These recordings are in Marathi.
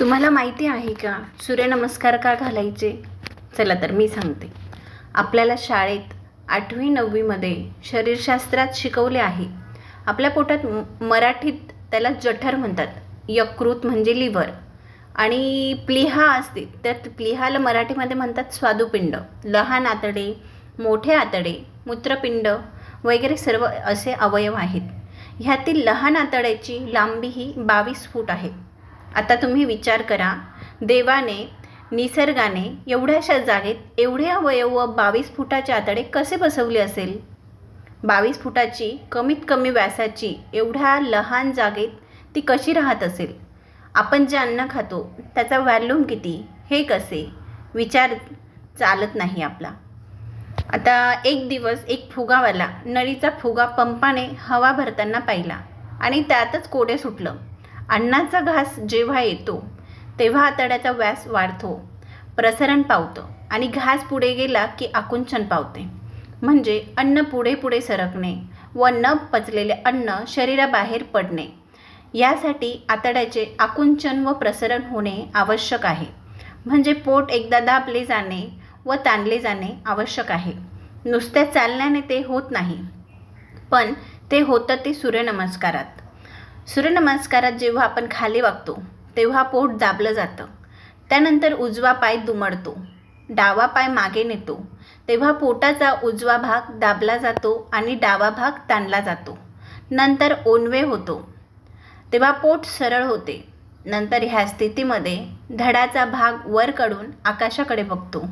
तुम्हाला माहिती आहे का? सूर्यनमस्कार का घालायचे? चला तर मी सांगते. आपल्याला शाळेत आठवी नववीमध्ये शरीरशास्त्रात शिकवले आहे. आपल्या पोटात मराठीत त्याला जठर म्हणतात. यकृत म्हणजे लिव्हर. आणि प्लिहा असते. तर प्लिहाला मराठीमध्ये म्हणतात स्वादुपिंड. लहान आतडे मोठे आतडे मूत्रपिंड वगैरे सर्व असे अवयव आहेत. ह्यातील लहान आतड्याची लांबी ही बावीस फूट आहे. आता तुम्ही विचार करा. देवाने निसर्गाने एवढ्याशा जागेत एवढे अवयव व बावीस फुटाचे आतडे कसे बसवले असेल? बावीस फुटाची कमीत कमी व्यासाची एवढ्या लहान जागेत ती कशी राहत असेल? आपण जे अन्न खातो त्याचा व्हॅल्यूम किती? हे कसे? विचार चालत नाही आपला. आता एक दिवस एक फुगावाला नळीचा फुगा पंपाने हवा भरताना पाहिला आणि त्यातच कोडे सुटलं. अन्नाचा घास जेव्हा येतो तेव्हा आतड्याचा व्यास वाढतो. प्रसरण पावतं आणि घास पुढे गेला की आकुंचन पावते. म्हणजे अन्न पुढे पुढे सरकणे व न पचलेले अन्न शरीराबाहेर पडणे. यासाठी आतड्याचे आकुंचन व प्रसरण होणे आवश्यक आहे. म्हणजे पोट एकदा दाबले जाणे व ताणले जाणे आवश्यक आहे. नुसत्या चालण्याने ते होत नाही. पण ते होतं ते सूर्यनमस्कारात. सूर्यनमस्कारात जेव्हा आपण खाली वागतो तेव्हा पोट दाबलं जातं. त्यानंतर उजवा पाय दुमडतो डावा पाय मागे नेतो. तेव्हा पोटाचा उजवा भाग दाबला जातो आणि डावा भाग ताणला जातो. नंतर ओनवे होतो. तेव्हा पोट सरळ होते. नंतर ह्या स्थितीमध्ये धडाचा भाग वर कडून आकाशाकडे बघतो.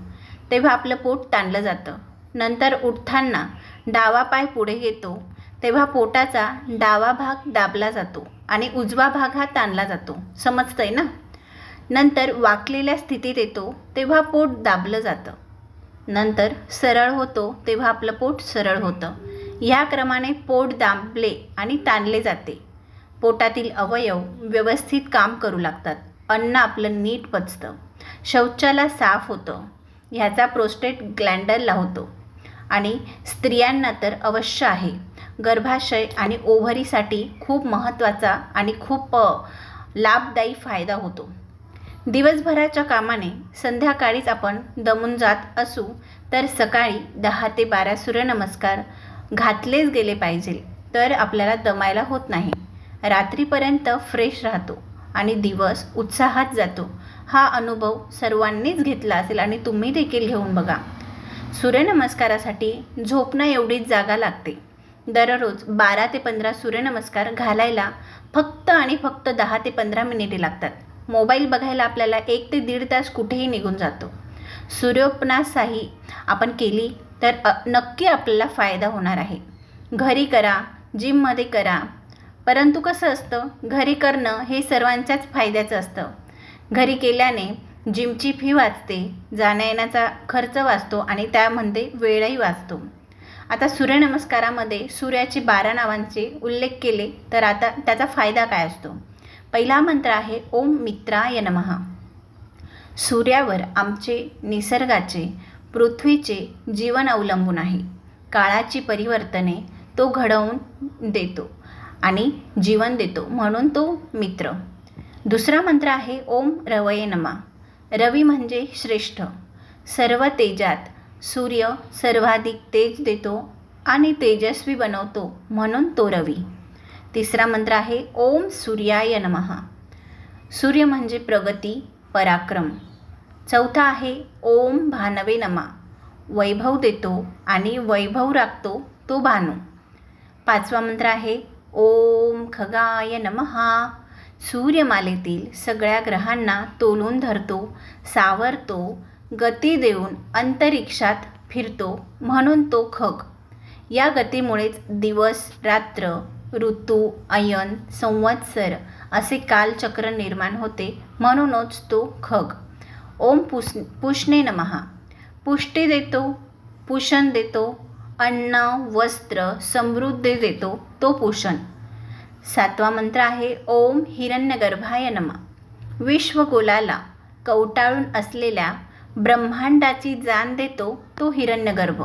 तेव्हा आपलं पोट ताणलं जातं. नंतर उठताना डावा पाय पुढे घेतो तेव्हा पोटाचा डावा भाग दाबला जातो आणि उजवा भाग हा ताणला जातो. समजतंय ना? नंतर वाकलेल्या स्थितीत येतो तेव्हा पोट दाबलं जातं. नंतर सरळ होतो तेव्हा आपलं पोट सरळ होतं. ह्या क्रमाने पोट दाबले आणि ताणले जाते. पोटातील अवयव व्यवस्थित काम करू लागतात. अन्न आपलं नीट पचतं. शौचाला साफ होतं. ह्याचा प्रोस्टेट ग्लँडरला होतो आणि स्त्रियांना तर अवश्य आहे. गर्भाशय आणि ओव्हरीसाठी खूप महत्त्वाचा आणि खूप लाभदायी फायदा होतो. दिवसभराच्या कामाने संध्याकाळीच आपण दमून जात असू तर सकाळी दहा ते बारा सूर्यनमस्कार घातलेच गेले पाहिजे तर आपल्याला दमायला होत नाही. रात्रीपर्यंत फ्रेश राहतो आणि दिवस उत्साहात जातो. हा अनुभव सर्वांनीच घेतला असेल आणि तुम्ही देखील घेऊन बघा. सूर्यनमस्कारासाठी झोपणं एवढीच जागा लागते. दररोज बारा ते पंधरा सूर्यनमस्कार घालायला फक्त आणि फक्त दहा ते पंधरा मिनिटे लागतात. मोबाईल बघायला आपल्याला एक ते दीड तास कुठेही निघून जातो. सूर्योपनासाही आपण केली तर नक्की आपल्याला फायदा होणार आहे. घरी करा जिममध्ये करा. परंतु कसं असतं घरी करणं हे सर्वांच्याच फायद्याचं असतं. घरी केल्याने जिमची फी वाचते जाण्यायेण्याचा खर्च वाचतो आणि त्यामध्ये वेळही वाचतो. आता सूर्यनमस्कारामध्ये सूर्याची बारा नावांचे उल्लेख केले तर आता त्याचा फायदा काय असतो? पहिला मंत्र आहे ओम मित्राय नमः. सूर्यावर आमचे निसर्गाचे पृथ्वीचे जीवन अवलंबून आहे. काळाची परिवर्तने तो घडवून देतो आणि जीवन देतो म्हणून तो मित्र. दुसरा मंत्र आहे ओम रवये नमा. रवी म्हणजे श्रेष्ठ. सर्व तेजात सूर्य सर्वाधिक तेज देतो आणि तेजस्वी बनवतो म्हणून तो रवी. तिसरा मंत्र आहे ओम सूर्याय नमः. सूर्य म्हणजे प्रगती पराक्रम. चौथा आहे ओम भानवे नमा. वैभव देतो आणि वैभव राखतो तो भानू. पाचवा मंत्र आहे ओम खगाय नमहा सूर्यमालेतील सगळ्या ग्रहांना तोलून धरतो सावरतो गती देऊन अंतरिक्षात फिरतो म्हणून तो खग. या गतीमुळेच दिवस रात्र ऋतू अयन संवत्सर असे कालचक्र निर्माण होते म्हणूनच तो खग. ओम पुस पुष्णे नमहा पुष्टी देतो पुषण देतो अन्न वस्त्र समृद्धी देतो तो पुषण. सातवा मंत्र आहे ओम हिरण्यगर्भाय नमा. विश्वगोलाला कवटाळून असलेल्या ब्रह्मांडाची जाण देतो तो हिरण्यगर्भ.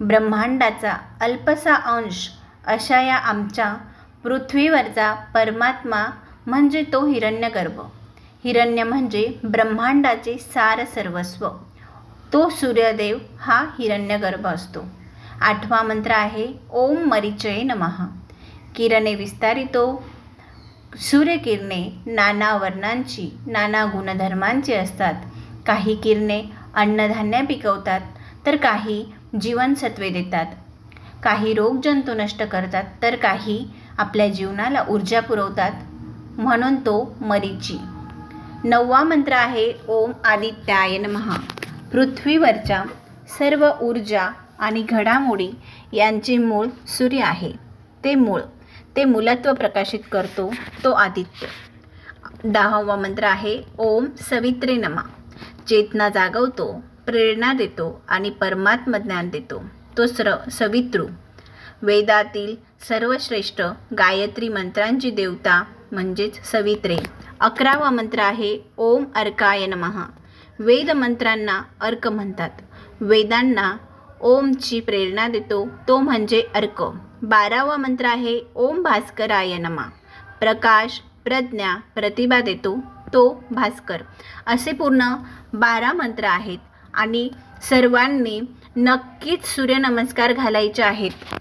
ब्रह्मांडाचा अल्पसा अंश अशा या आमच्या पृथ्वीवरचा परमात्मा म्हणजे तो हिरण्यगर्भ. हिरण्य म्हणजे ब्रह्मांडाचे सार सर्वस्व. तो सूर्यदेव हा हिरण्यगर्भ असतो. आठवा मंत्र आहे ओम मरिचय नमः. किरणे विस्तारितो. सूर्यकिरणे नाना वर्णांची नाना गुणधर्मांची असतात. काही किरणे अन्नधान्य पिकवतात तर काही जीवनसत्वे देतात. काही रोगजंतू नष्ट करतात तर काही आपल्या जीवनाला ऊर्जा पुरवतात म्हणून तो मरीची. नववा मंत्र आहे ओम आदित्याय नमः. पृथ्वीवरच्या सर्व ऊर्जा आणि घडामोडी यांचे मूळ सूर्य आहे. ते मूळ ते मूलत्व प्रकाशित करतो तो आदित्य. दहावा मंत्र आहे ओम सवित्रे नमा. चेतना जागवतो प्रेरणा देतो आणि परमात्म ज्ञान देतो. तो स्र सवितृ. वेदातील सर्वश्रेष्ठ गायत्री मंत्रांची देवता म्हणजेच सवित्रे. अकरावा मंत्र आहे ओम अर्काय नमः. वेद मंत्रांना अर्क म्हणतात. वेदांना ओमची प्रेरणा देतो तो म्हणजे अर्क. बारावा मंत्र आहे ओम भास्कराय नमा. प्रकाश प्रज्ञा प्रतिभा देतो तो भास्कर. असे पूर्ण बारा मंत्र आहेत आणि सर्वांनी नक्कीच सूर्यनमस्कार घालायचे आहेत.